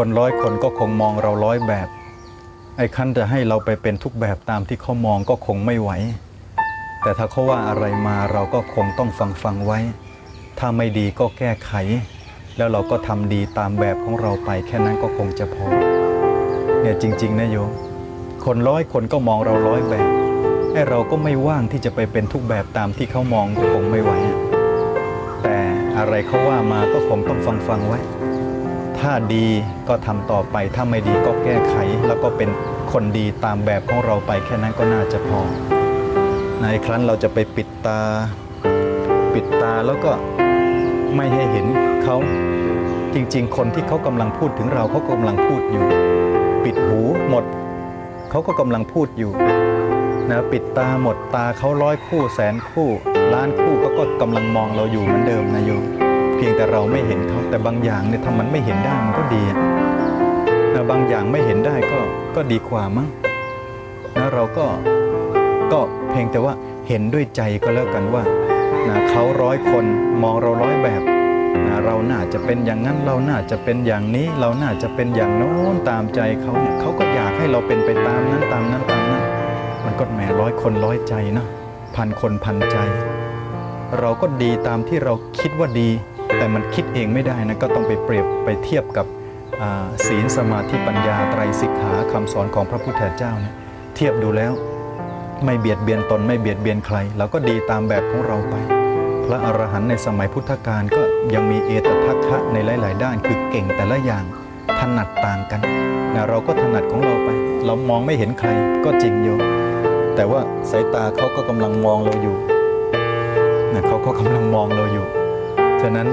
คนร้อยคนก็คงมองเราร้อยแบบ ไอ้คันจะให้เราไปเป็นทุกแบบตามที่เขามองก็คงไม่ไหว แต่ถ้าเขาว่าอะไรมาเราก็คงต้องฟังฟังไว้ ถ้าไม่ดีก็แก้ไข แล้วเราก็ทำดีตามแบบของเราไป แค่นั้นก็คงจะพอ เนี่ยจริง ๆ นะโยม คนร้อยคนก็มองเราร้อยแบบไอ้เราก็ไม่ว่างที่จะไปเป็นทุกแบบตามที่เขามองก็คงไม่ไหวแต่อะไรเขาว่ามาก็คงต้องฟังฟังไว้ ถ้าดีก็ทำต่อไป ถ้าไม่ดีก็แก้ไข แล้วก็เป็นคนดีตามแบบของเราไปแค่นั้นก็น่าจะพอ ในครั้นเราจะไปปิดตา ปิดตาแล้วก็ไม่ให้เห็นเขาจริง ๆ คนที่เขากำลังพูดถึงเราเขากำลังพูดอยู่ ปิดหูหมด เขาก็กำลังพูดอยู่นะปิดตาหมดตาเขาร้อยคู่แสนคู่ล้านคู่ก็ก็กำลังมองเราอยู่เหมือนเดิมนะโยม เพียงแต่เราไม่เห็นเขาแต่บางอย่างเนี่ยถ้ามันไม่เห็นได้มันก็ดีอะนะบางอย่างไม่เห็นได้ก็ก็ดีกว่ามั้งนะเราก็ก็เพียงแต่ว่าเห็นด้วยใจก็แล้วกันว่านะเขาร้อยคนมองเราร้อยแบบนะเราน่าจะเป็นอย่างนั้นเราน่าจะเป็นอย่างนี้ เราน่าจะเป็นอย่างโน้นตามใจเขาเนี่ยเขาก็อยากให้เราเป็นไปตามนั้นตามนั้นตามนั้น มันก็แหมร้อยคนร้อยใจนะพันคนพันใจ เราก็ดีตามที่เราคิดว่าดี แต่มันคิดเองไม่ได้นะก็ต้องไปเปรียบไปเทียบกับศีลสมาธิปัญญาไตรสิกขาคำสอนของพระพุทธเจ้าเนี่ยเทียบดูแล้วไม่เบียดเบียนตนไม่เบียดเบียนใครเราก็ดีตามแบบของเราไป พระอรหันต์ในสมัยพุทธกาลก็ยังมีเอตทัคคะในหลาย ๆ ด้านคือเก่งแต่ละอย่างถนัดต่างกันนะเราก็ถนัดของเราไป เรามองไม่เห็นใครก็จริงโยมแต่ว่าสายตาเขาก็กำลังมองเราอยู่นะเขาก็กำลังมองเราอยู่ ฉะนั้น